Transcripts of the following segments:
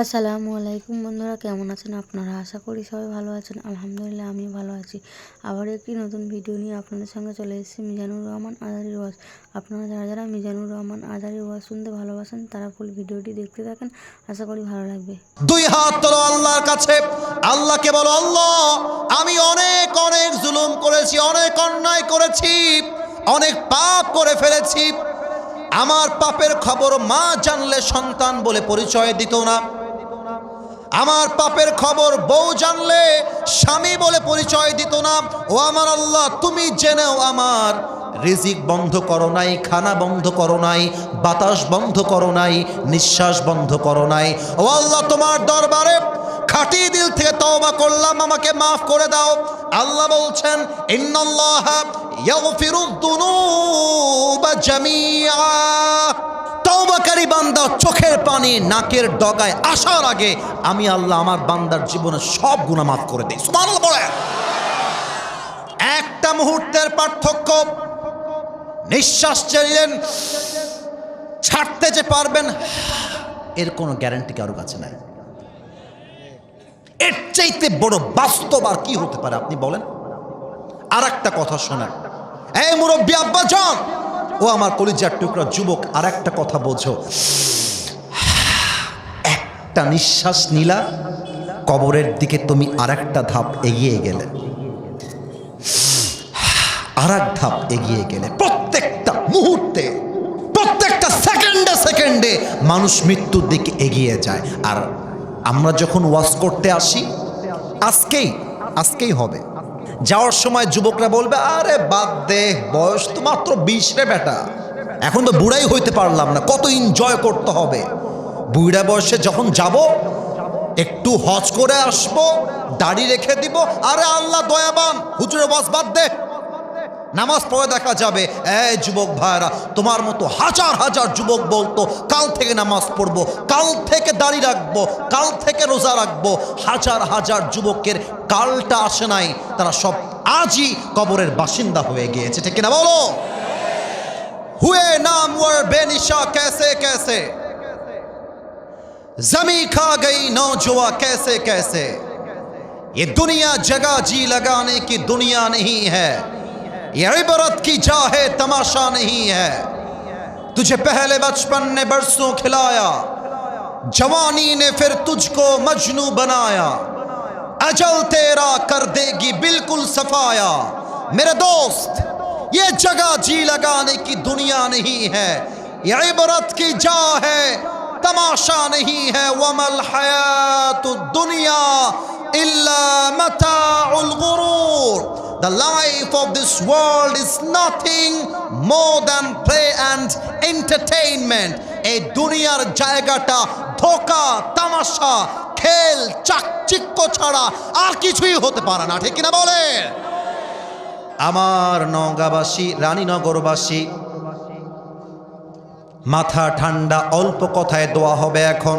আসসালামু আলাইকুম বন্ধুরা, কেমন আছেন আপনারা? আশা করি সবাই ভালো আছেন। আলহামদুলিল্লাহ আমি ভালো আছি। আবার একটি নতুন ভিডিও নিয়ে আপনাদের সঙ্গে চলে এসেছি, মিজানুর রহমান আজারি ওয়াজ। আপনারা যারা যারা মিজানুর রহমান আজারি ওয়াজ শুনতে ভালোবাসেন, তারা ফুল ভিডিওটি দেখতে থাকেন। আশা করি ভালো লাগবে। দুই হাত তোলো আল্লাহর কাছে। আল্লাহকে বলো, আল্লাহ, আমি অনেক অনেক জুলুম করেছি, অনেক অন্যায় করেছি, অনেক পাপ করে ফেলেছি। আমার পাপের খবর মা জানলে সন্তান বলে পরিচয় দিত না। আমার পাপের খবর বউ জানলে স্বামী বলে পরিচয় দিত না। ও আমার আল্লাহ, তুমি জেনেও আমার রিজিক বন্ধ করো নাই, খানা বন্ধ করো নাই, বাতাস বন্ধ করো নাই, নিঃশ্বাস বন্ধ করো নাই। ও আল্লাহ, তোমার দরবারে খাঁটি দিল থেকে তওবা করলাম, আমাকে মাফ করে দাও। আল্লাহ বলছেন, ইন্নাল্লাহ ইয়াগফিরুদ দুনুবা জামিআ। তওবাকারী বান্দা চোখের পানি নাকের ডগায় আসার আগে আমি আল্লাহ আমার বান্দার জীবনে সব গুনাহ মাফ করে দিই। সুবহানাল্লাহ বলেন। একটা মুহূর্তের পার্থক্য, নিঃশ্বাস চালিলেন ছাড়তে যে পারবেন, এর কোনো গ্যারান্টি কারও কাছে নাই। এর চাইতে বড় বাস্তব আর কি হতে পারে আপনি বলেন? আর একটা কথা শোনেন। এই মুরব্বী আব্বা জন ও আমার কলিজার টুকরা যুবক আর একটা কথা বোঝো। একটা নিঃশ্বাস নিলা, কবরের দিকে তুমি আর একটা ধাপ এগিয়ে গেলে। আর এক ধাপ এগিয়ে গেলে। প্রত্যেকটা মুহূর্তে, প্রত্যেকটা সেকেন্ডে সেকেন্ডে মানুষ মৃত্যুর দিকে এগিয়ে যায়। আর আমরা যখন ওয়াশ করতে আসি, আজকেই আজকেই হবে। যাওয়ার সময় যুবকরা বলবে, আরে বাদ দে, বয়স তো মাত্র বিশ রে বেটা। এখন তো বুড়াই হইতে পারলাম না, কত এনজয় করতে হবে। বুড়া বয়সে যখন যাব, একটু হজ করে আসব, দাড়ি রেখে দিব। আরে আল্লাহ দয়াবান হুজুরে বস বাদ দে। নামাজ পড়ে দেখা যাবে এই যুবক ভাইরা তোমার মতো হাজার হাজার যুবক বলতো কাল থেকে নামাজ পড়বো কাল থেকে দাড়ি রাখবো কাল থেকে রোজা রাখবো হাজার হাজার যুবকের কালটা আসে নাই তারা সব আজই কবরের বাসিন্দা হয়ে গিয়েছে ঠিক না বলো হুয়ে নাম ওয়ার বেনিশা कैसे कैसे जमी खा गई नौजुआ कैसे कैसे ये दुनिया जगह जी लगाने की दुनिया नहीं है یہ عبرت کی چاہے تماشا نہیں ہے۔ تجھے پہلے بچپن نے برسوں کھلایا۔ جوانی نے پھر تجھ کو مجنو بنایا۔ اجل تیرا کر دے گی بالکل صفایا۔ میرے دوست، یہ جگہ جی لگانے کی دنیا نہیں ہے۔ یہ عبرت کی جا ہے، تماشا نہیں ہے۔ وَمَا الْحَيَاتُ الدُّنْيَا إِلَّا مَتَاعُ الغرور۔ The life of this world is nothing more than play and entertainment. এই দুনিয়ার জায়গাটা ধোকা, তামাশা, খেল, চাকচিক্য ছাড়া আর কিছুই হতে পারে না। ঠিক কিনা বলে? আমার নগাবাসী রানীনগরবাসী, মাথা ঠান্ডা অল্প কথায় দোয়া হবে এখন।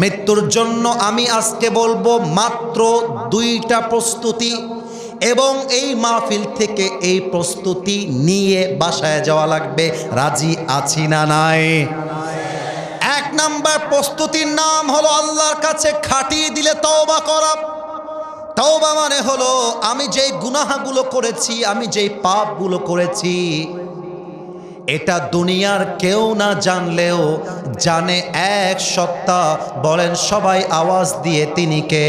মৃত্যুর জন্য আমি আজকে বলব মাত্র দুইটা প্রস্তুতি। এবং এই মাহফিল থেকে এই প্রস্তুতি নিয়ে বাসায় যাওয়া লাগবে। রাজি আছি না নাই? এক নাম্বার প্রস্তুতির নাম হলো আল্লাহর কাছে খাটিয়ে দিলে তওবা করা। তওবা মানে হলো, আমি যেই গুনাহাগুলো করেছি, আমি যেই পাপগুলো করেছি, এটা দুনিয়ার কেউ না জানলেও জানে এক সত্তা বলেন সবাই আওয়াজ দিয়ে তিনি কে?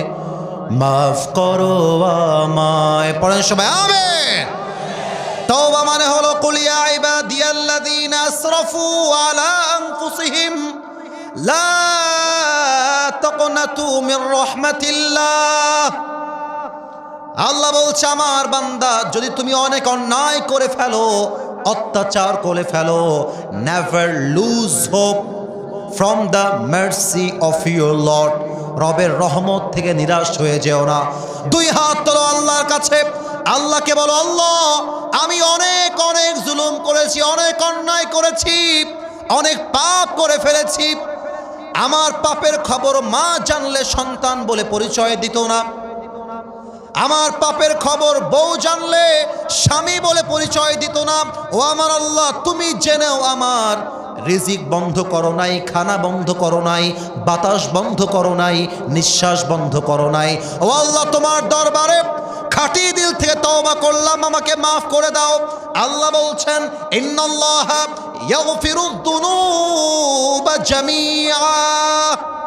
মাফ করো আমায়। পড়েন সবাই আবে তওবা মানে হলো কুলিয়া ইবাদিয়াল্লাযীনা আসরাফু আলা আনফুসিহিম, লা তাকনাতু মির রাহমাতিল্লাহ। আল্লাহ বলছে, আমার বান্দা, যদি তুমি অনেক অন্যায় করে ফেলো, অত্যাচার করে ফেলো never lose hope from the mercy of your lord রবের রহমত থেকে নিরাশ হয়ে যেও না। দুই হাত তোলো আল্লাহর কাছে। আল্লাহকে বলো, আল্লাহ, আমি অনেক অনেক জুলুম করেছি, অনেক অন্যায় করেছি, অনেক পাপ করে ফেলেছি। আমার পাপের খবর মা জানলে সন্তান বলে পরিচয় দিত না। আমার পাপের খবর বউ জানলে স্বামী বলে পরিচয় দিত না। ও আমার আল্লাহ, তুমি জেনেও আমার রিজিক বন্ধ করো নাই, খানা বন্ধ করো নাই, বাতাস বন্ধ করো নাই, নিঃশ্বাস বন্ধ করো নাই। ও আল্লাহ, তোমার দরবারে খাঁটি দিল থেকে তওবা করলাম, আমাকে মাফ করে দাও। আল্লাহ বলছেন, ইন্নাল্লাহ ইয়াগফিরুদ দুনুবা জামিআ।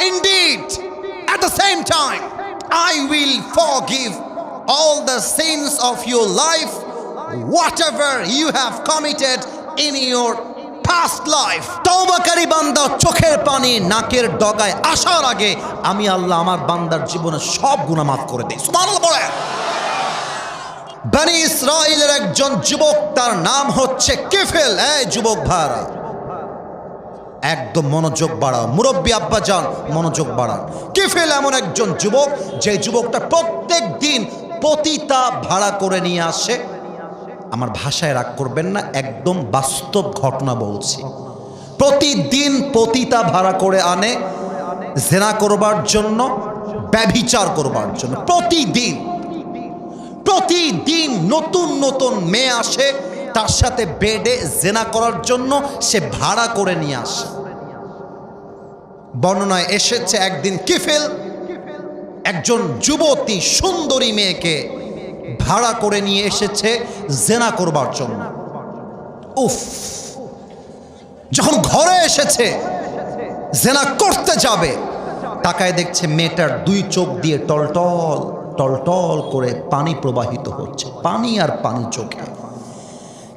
Indeed at the same time, I will forgive all the sins of your life, whatever you have committed in your past life. তওবাকারী বান্দা চোখের পানি নাকের ডগায় আসার আগে আমি আল্লাহ আমার বান্দার জীবনে সব গুনাহ মাফ করে দিই। সুবহানাল্লাহ বলেন। বানি ইসরায়েলের একজন যুবক, তার নাম হচ্ছে কেফেল। এই যুবক ভাড়া একদম মনোযোগ বাড়াও। মুরব্বী আব্বা যান মনোযোগ বাড়ান। কেফেল এমন একজন যুবক, যে যুবকটা প্রত্যেক দিন পতিতা ভাড়া করে নিয়ে আসে। আমার ভাষায় রাগ করবেন না, একদম বাস্তব ঘটনা বলছি। প্রতিদিন পতিতা ভাড়া করে আনে, জেনা করবার জন্য, ব্যভিচার করবার জন্য। প্রতিদিন প্রতিদিন নতুন নতুন মেয়ে আসে, তার সাথে বেডে জেনা করার জন্য সে ভাড়া করে নিয়ে আসে। বর্ণনায় এসেছে একদিন কিফেল, একজন যুবতী সুন্দরী মেয়েকে ভাড়া করে নিয়ে এসেছে জেনা করবার জন্য। উফ! যখন ঘরে এসেছে, জেনা করতে যাবে। তাকায় দেখছে মেয়েটার দুই চোখ দিয়ে টলটল টলটল করে পানি প্রবাহিত হচ্ছে। পানি আর পানি চোখে।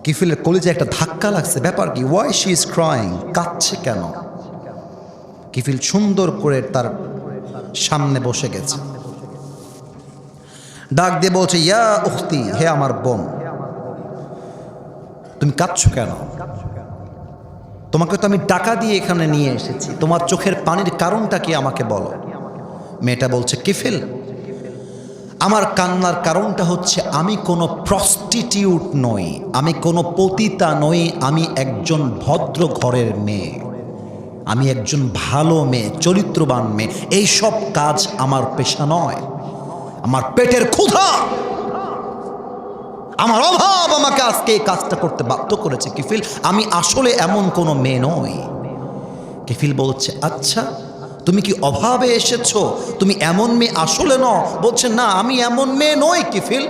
কিফিলের কলেজে একটা ধাক্কা লাগছে। ব্যাপার কি? ওয়াই শি ইজ ক্রাইং কাঁদছে কেন? কিফিল সুন্দর করে তার সামনে বসে গেছে। ডাক দিয়ে বলছে, ইয়া উখতি, হে আমার বোন, তুমি কাঁদছো কেন? তোমাকে তো আমি টাকা দিয়ে এখানে নিয়ে এসেছি। তোমার চোখের পানির কারণটা কি আমাকে বলো? মেয়েটা বলছে, কিফিল, আমার কান্নার কারণটা হচ্ছে আমি কোনো প্রস্টিটিউট নই, আমি কোনো পতিতা নই, আমি একজন ভদ্র ঘরের মেয়ে। আমি একজন ভালো মেয়ে, চরিত্রবান মেয়ে। এই সব কাজ আমার পেশা নয়। আমার পেটের ক্ষুধা। আমার অভাব আমাকে আজকে এই কাজটা করতে বাধ্য করেছে, কিফিল। আমি আসলে এমন কোনো মেয়ে নই। কিফিল বলছে আচ্ছা তুমি কি অভাবে এসেছ? তুমি এমন মেয়ে আসলে ন বলছে, না, আমি এমন মেয়ে নই, কিফিল।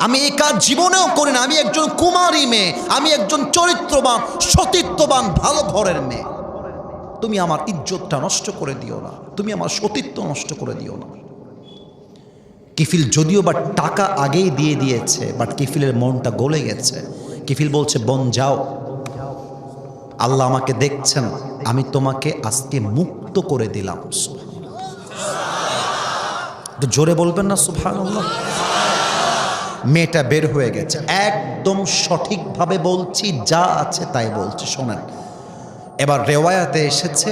আমি এই কাজ জীবনেও করি না আমি একজন কুমারী মেয়ে। আমি একজন চরিত্রবান, সতীত্ববান, ভালো ঘরের মেয়ে। তুমি আমার ইজ্জতটা নষ্ট করে দিও না। তুমি আমার সতীত্ব নষ্ট করে দিও না। কিফিল যদিও বা টাকা আগেই দিয়ে দিয়েছে বাট কিফিলের মনটা গলে গেছে। কিফিল বলছে, বন, যাও। আল্লাহ আমাকে দেখছেন, আমি তোমাকে আজকে মুক্ত করে দিলাম। জোরে বলবেন না সুভান মেয়েটা বের হয়ে গেছে। একদম সঠিকভাবে বলছি, যা আছে তাই বলছি, শোনেন। এবার রেওয়ায়াতে এসেছে,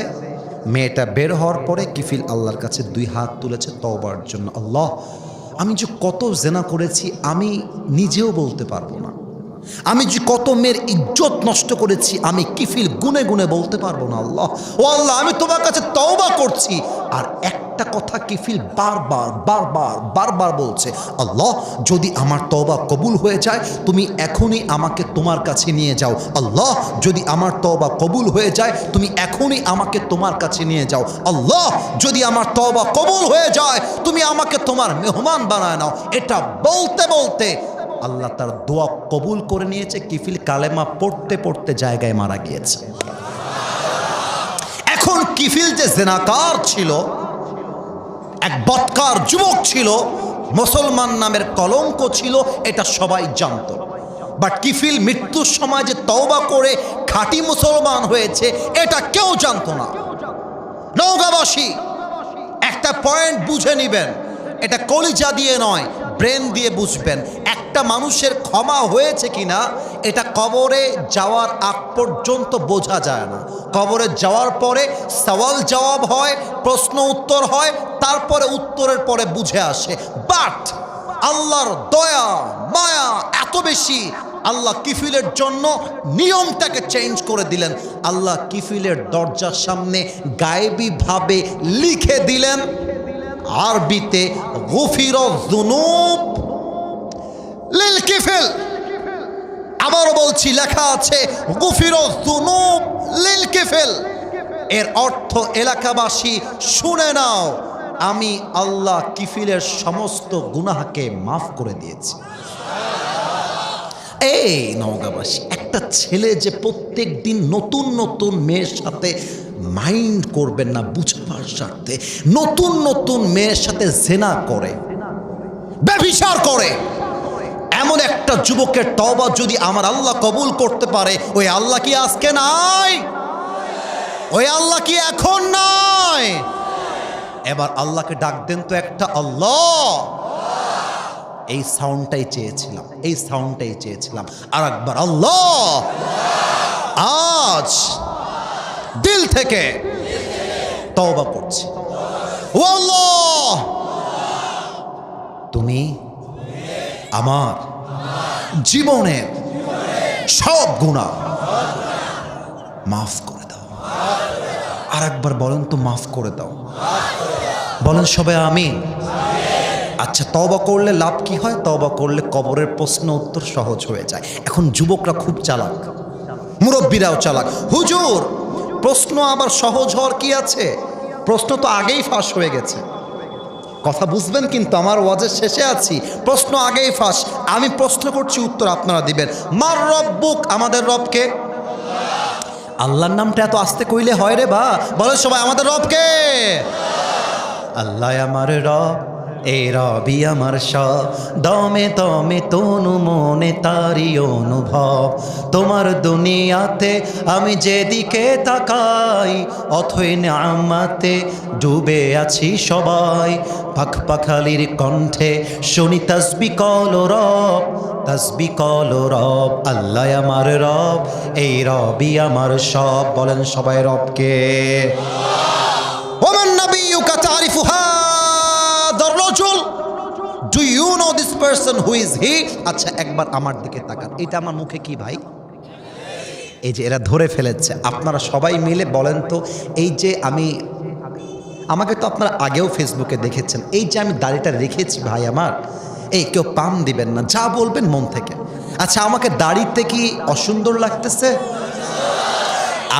মেয়েটা বের হওয়ার পরে কিফিল আল্লাহর কাছে দুই হাত তুলেছে তওবার জন্য। আল্লাহ আমি যে কত জেনা করেছি, আমি নিজেও বলতে পারব না। আমি যে কত মেয়ের ইজ্জত নষ্ট করেছি, আমি কিফিল গুনে গুনে বলতে পারব না, আল্লাহ। ও আল্লাহ, আমি তোমার কাছে তওবা করছি। আর একটা কথা কিফিল বারবার বারবার বারবার বলছে, আল্লাহ, যদি আমার তবা কবুল হয়ে যায়, তুমি এখনই আমাকে তোমার কাছে নিয়ে যাও। আল্লাহ, যদি আমার তবা কবুল হয়ে যায়, তুমি এখনই আমাকে তোমার কাছে নিয়ে যাও। আল্লাহ, যদি আমার তবা কবুল হয়ে যায়, তুমি আমাকে তোমার মেহমান বানায় নাও। এটা বলতে বলতে আল্লাহ তার দোয়া কবুল করে নিয়েছে, কিফিল কালেমা পড়তে পড়তে জায়গায় মারা গিয়েছে। কিফিল যে জেনাকার ছিল? এক বৎকার যুবক ছিল, মুসলমান নামের কলঙ্ক ছিল, এটা সবাই জানত। বাট কিফিল মৃত্যুর সময় যে তওবা করে খাঁটি মুসলমান হয়েছে, এটা কেউ জানত না। নৌকাবাসী একটা পয়েন্ট বুঝে নিবেন। এটা কলিজা দিয়ে নয়, ব্রেন দিয়ে বুঝবেন। একটা মানুষের ক্ষমা হয়েছে কিনা, এটা কবরে যাওয়ার আগ পর্যন্ত বোঝা যায় না। কবরে যাওয়ার পরে সওয়াল জবাব হয়, প্রশ্ন উত্তর হয়, তারপরে উত্তরের পরে বুঝে আসে। বাট আল্লাহর দয়া, মায়া এত বেশি, আল্লাহ কিফিলের জন্য নিয়মটাকে চেঞ্জ করে দিলেন। আল্লাহ কিফিলের দরজার সামনে গায়েবীভাবে লিখে দিলেন আরবিতে গফির জুনুব লিল আবারও বলছি, লেখা আছে, গফির জুনুব লিল এর অর্থ এলাকাবাসী, শুনে নাও, আমি আল্লাহ কিফিলের সমস্ত গুনাহকে মাফ করে দিয়েছি। এই নওগাঁবাসী, একটা ছেলে যে প্রত্যেক দিন নতুন নতুন মেয়ের সাথে মাইন্ড করবেন না, বুঝবার স্বার্থে। নতুন নতুন মেয়ের সাথে জেনা করে, ব্যভিচার করে। এমন একটা যুবকের তবা যদি আমার আল্লাহ কবুল করতে পারে, ওই আল্লাহ কি আজকে নাই? ওই আল্লাহ কি এখন নাই? এবার আল্লাহকে ডাক দেন তো একটা আল্লাহ। এই সাউন্ডটাই চেয়েছিলাম, এই সাউন্ডটাই চেয়েছিলাম। আর একবার আল্লাহ। আজ দিল থেকে তওবা করছি ও আল্লাহ! তুমি আমার জীবনের সব গুণা মাফ করে দাও। আর একবার বলেন তো মাফ করে দাও। বলেন সবাই আমিন। আচ্ছা তবা করলে লাভ কি হয়? তবা করলে কবরের প্রশ্ন উত্তর সহজ হয়ে যায়। এখন যুবকরা খুব চালাক। মুরব্বীরাও চালাক। হুজুর! প্রশ্ন আবার সহজ হওয়ার কি আছে? প্রশ্ন তো আগেই ফাঁস হয়ে গেছে। কথা বুঝবেন কিন্তু আমার ওয়াজের শেষে আছি। প্রশ্ন আগেই ফাঁস। আমি প্রশ্ন করছি, উত্তর আপনারা দিবেন। মার রব বুক আমাদের রবকে? আল্লাহর নামটা এত আস্তে কইলে হয় রে বা? বলে সবাই, আমাদের রবকে? আল্লাহ আমার রব এই রবি আমার সব, দমে দমে তনু মনে তারি অনুভব। তোমার দুনিয়াতে আমি যেদিকে তাকাই, অথই আমাতে ডুবে আছি সবাই। পাখ পাখালির কণ্ঠে শুনি তসবি কল রব, তসবি কল রব, আল্লাহ আমার রব, এই রবি আমার সব। বলেন সবাই রবকে। পারসন হু ইজ হি আচ্ছা একবার আমার দিকে তাকান। এটা আমার মুখে কি ভাই? এই যে এরা ধরে ফেলেছে। আপনারা সবাই মিলে বলেন তো, এই যে আমি, আমাকে তো আপনারা আগেও ফেসবুকে দেখেছেন। এই যে আমি দাড়িটা রেখেছি ভাই আমার, এই কেউ পাম দিবেন না, যা বলবেন মন থেকে। আচ্ছা আমাকে দাড়িতে কি অসুন্দর লাগতেছে?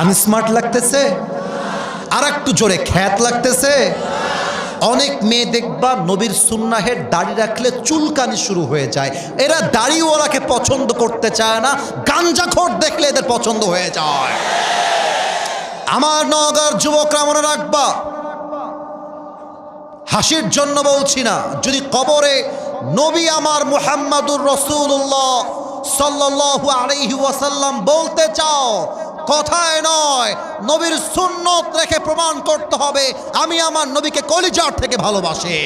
আনস্মার্ট লাগতেছে? আর একটু জোরে খ্যাত লাগতেছে? অনেক মেয়ে দেখবা নবীর সুন্নাহের দাড়ি রাখলে চুলকানি শুরু হয়ে যায়। এরা দাড়িওয়ালাকে পছন্দ করতে চায় না, গাঞ্জাখোর দেখলে এদের পছন্দ হয়ে যায়। আমার নগর যুবকরা মনে রাখবা, হাসির জন্য বলছি না, যদি কবরে নবী আমার মুহাম্মাদুর রসুল্লাহ সাল্লাল্লাহু আলাইহি ওয়াসাল্লাম বলতে চাও কথায় নয়, নবীর সুন্নত রেখে প্রমাণ করতে হবে, আমি আমার নবীকে কলিজার থেকে ভালোবাসি।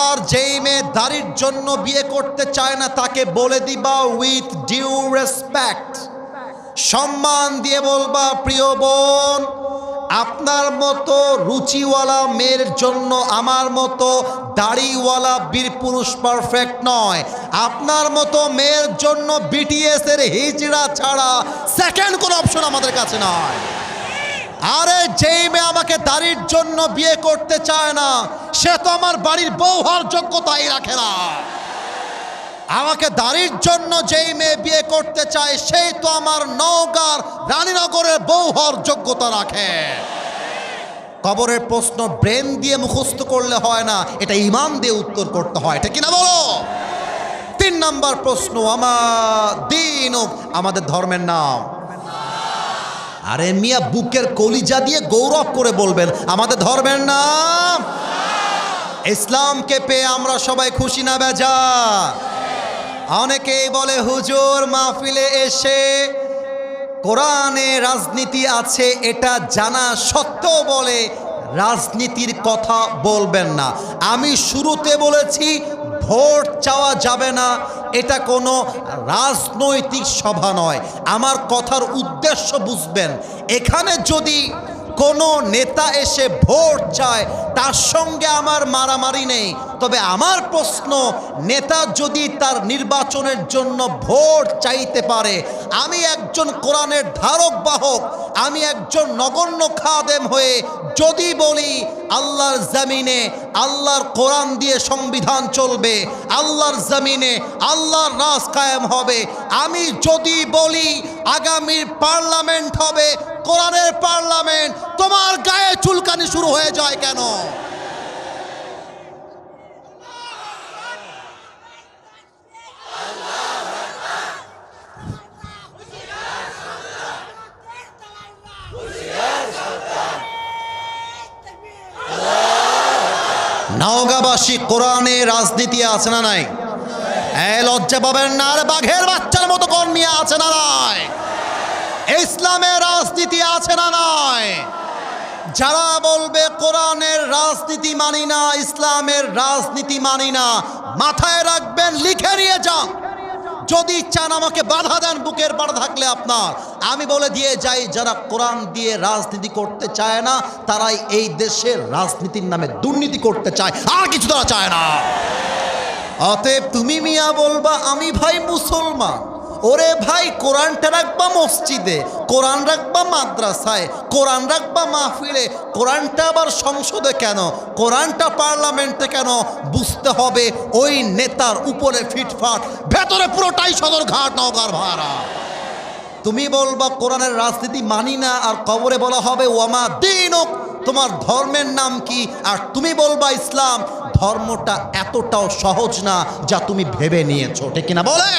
আর যেই মেয়ে দাড়ির জন্য বিয়ে করতে চায় না, তাকে বলে দিবা উইথ ডিউ রেসপেক্ট সম্মান দিয়ে বলবা, প্রিয় বোন আপনার মতো রুচিওয়ালা মেয়ের জন্য আমার মতো দাড়িওয়ালা বীর পুরুষ পারফেক্ট নয়। আপনার মতো মেয়ের জন্য বিটিএস এর হিজড়া ছাড়া সেকেন্ড কোনো অপশন আমাদের কাছে নয়। আরে যেই মেয়ে আমাকে দাড়ির জন্য বিয়ে করতে চায় না, সে তো আমার বাড়ির বউ হওয়ার যোগ্যতাই রাখে না। আমাকে দাড়ির জন্য যেই মেয়ে বিয়ে করতে চায়, সেই তো আমার নওগাঁর রানীনগরের বউ হওয়ার যোগ্যতা রাখে। কবরের প্রশ্ন ব্রেন দিয়ে মুখস্থ করলে হয় না, এটা ইমান দিয়ে উত্তর করতে হয়। এটা কিনা বলো? তিন নাম্বার প্রশ্ন আমার দিন আমাদের ধর্মের নাম। আরে মিয়া, বুকের কলিজা দিয়ে গৌরব করে বলবেন, আমাদের ধর্মের নাম? ইসলামকে পেয়ে আমরা সবাই খুশি না বেজা অনেকেই বলে, হুজুর, মাহফিলে এসে কোরআনে রাজনীতি আছে, এটা জানা সত্ত্বেও বলে রাজনীতির কথা বলবেন না। আমি শুরুতে বলেছি, ভোট চাওয়া যাবে না, এটা কোনো রাজনৈতিক সভা নয়। আমার কথার উদ্দেশ্য বুঝবেন, এখানে যদি কোনো নেতা এসে ভোট চায় তার সঙ্গে আমার মারামারি নেই। তবে আমার প্রশ্ন, নেতা যদি তার নির্বাচনের জন্য ভোট চাইতে পারে, আমি একজন কোরআনের ধারক বাহক, আমি একজন নগণ্য খাদেম হয়ে যদি বলি, আল্লাহর জামিনে আল্লাহর কোরআন দিয়ে সংবিধান চলবে, আল্লাহর জামিনে আল্লাহর রাজ কায়েম হবে, আমি যদি বলি, আগামীর পার্লামেন্ট হবে, কোরআনের পার্লামেন্ট শুরু হয়ে যায় কেন? নওগাঁবাসী কোরআনে রাজনীতি আছে না নাই? লজ্জা পাবেন না, আর বাঘের বাচ্চার মতো কর্মী আছে না নাই? ইসলামের রাজনীতি আছে না নয় যারা বলবে কোরআনের রাজনীতি মানি না, ইসলামের রাজনীতি মানি না, মাথায় রাখবেন, লিখে নিয়ে যান। যদি চান আমাকে বাধা দেন, বুকের বাধা থাকলে আপনার। আমি বলে দিয়ে যাই, যারা কোরআন দিয়ে রাজনীতি করতে চায় না, তারাই এই দেশের রাজনীতির নামে দুর্নীতি করতে চায়। আর কিছু তারা চায় না। অতএব তুমি মিয়া বলবা, আমি ভাই মুসলমান। ওরে ভাই, কোরআনটা রাখবা মসজিদে, কোরআন রাখবা মাদ্রাসায়, কোরআন রাখবা মাহফিলে, কোরআনটা আবার সংসদে কেন? কোরআনটা পার্লামেন্টে কেন? বুঝতে হবে ওই নেতার উপরে ফিটফাট। ভেতরে পুরোটাই সদর ঘাট, নওগার ভাড়া। তুমি বলবা, কোরআনের রাজনীতি মানি না, আর কবরে বলা হবে, ওয়ামা দিন তোমার ধর্মের নাম কি? আর তুমি বলবা, ইসলাম। ধর্মটা এতটাও সহজ না, যা তুমি ভেবে নিয়েছো। ঠিক কিনা বলে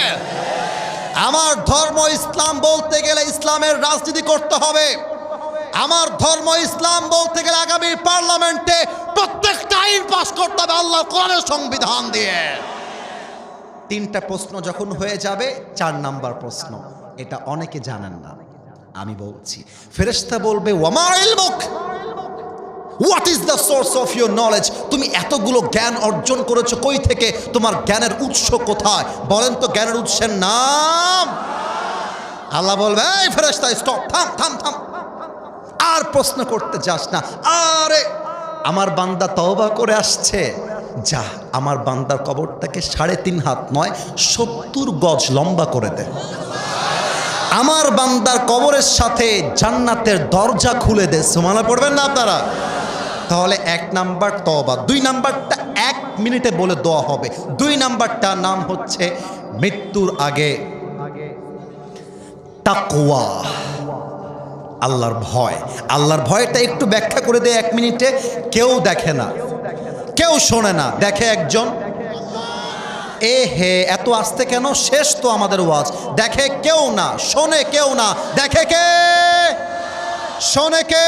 আমার ধর্ম ইসলাম বলতে গেলে ইসলামের রাজনীতি করতে হবে। আমার ধর্ম ইসলাম বলতে গেলে আগামী পার্লামেন্টে প্রত্যেকটা আইন পাশ করতে হবে আল্লাহ কোরআনের সংবিধান দিয়ে। তিনটা প্রশ্ন যখন হয়ে যাবে, চার নাম্বার প্রশ্ন, এটা অনেকে জানেন না, আমি বলছি। ফেরেশতা বলবে ওয়ামাইল মুখ what is the source of your knowledge তুমি এতগুলো জ্ঞান অর্জন করেছ কই থেকে? তোমার জ্ঞানের উৎস কোথায়? বলেন তো জ্ঞানের উৎসের নাম। আল্লাহ বলবে, এই ফেরেশতা স্টপ থাম থাম থাম। আর প্রশ্ন করতে যাস না। আরে, আমার বান্দা তওবা করে আসছে। যা, আমার বান্দার কবরটাকে সাড়ে তিন হাত নয়, সত্তর গজ লম্বা করে দে। আমার বান্দার কবরের সাথে জান্নাতের দরজা খুলে দে। সুমালা পড়বেন না আপনারা? তাহলে এক নাম্বার তবা দুই নাম্বারটা এক মিনিটে বলে দেওয়া হবে। দুই নাম্বারটা নাম হচ্ছে মৃত্যুর আগে তাকওয়া। আল্লাহর ভয়। আল্লাহর ভয়টা একটু ব্যাখ্যা করে দেয় এক মিনিটে। কেউ দেখে না। কেউ শোনে না। দেখে একজন। এ হে, এত আসতে কেন? শেষ তো আমাদের ওয়াজ। দেখে কেউ না। শোনে কেউ না। দেখে কে? শোনে কে?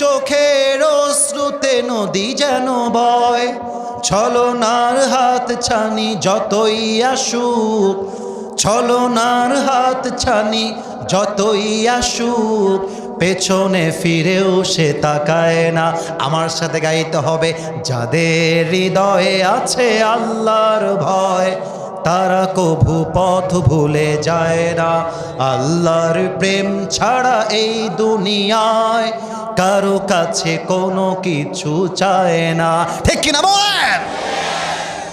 চোখের শ্রুতে নদী যেন বয়, ছলনার হাত ছানি যতই আসুক, ছলনার হাত ছানি যতই আসুক, পেছনে ফিরেও সে তাকায় না। আমার সাথে গাইতে হবে, যাদের হৃদয়ে আছে আল্লাহর ভয় তারা কভু পথ ভুলে যায় না আল্লাহর প্রেম ছাড়া এই দুনিয়ায় কারো কাছে কোনো কিছু চায় না ঠিক কিনা বলেন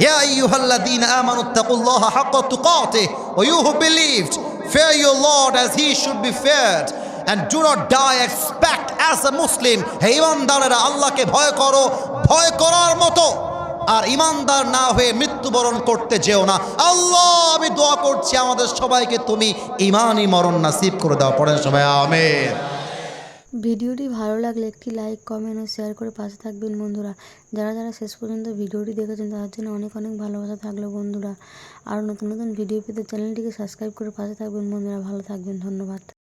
يا أيها الذين آمنوا اتقوا الله حق تقاته ويو who believed fear your Lord as he should be feared and do not die expect as a Muslim হে ইমানদারেরা আল্লাহকে ভয় করো ভয় করার মতো আর ইমানদার না হয়ে মৃত্যুবরণ করতে যেও না। আল্লাহ, আমি দোয়া করছি আমাদের সবাইকে তুমি ইমানই মরণ নাসিব করে দাও। পড়েন সবাই, আমেন। ভিডিওটি ভালো লাগলে একটি লাইক, কমেন্ট ও শেয়ার করে পাশে থাকবেন বন্ধুরা। যারা যারা শেষ পর্যন্ত ভিডিওটি দেখেছেন, তাদের জন্য অনেক অনেক ভালোবাসা থাকল বন্ধুরা। আর নতুন নতুন ভিডিও পেতে চ্যানেলটিকে সাবস্ক্রাইব করে পাশে থাকবেন বন্ধুরা। ভালো থাকবেন, ধন্যবাদ।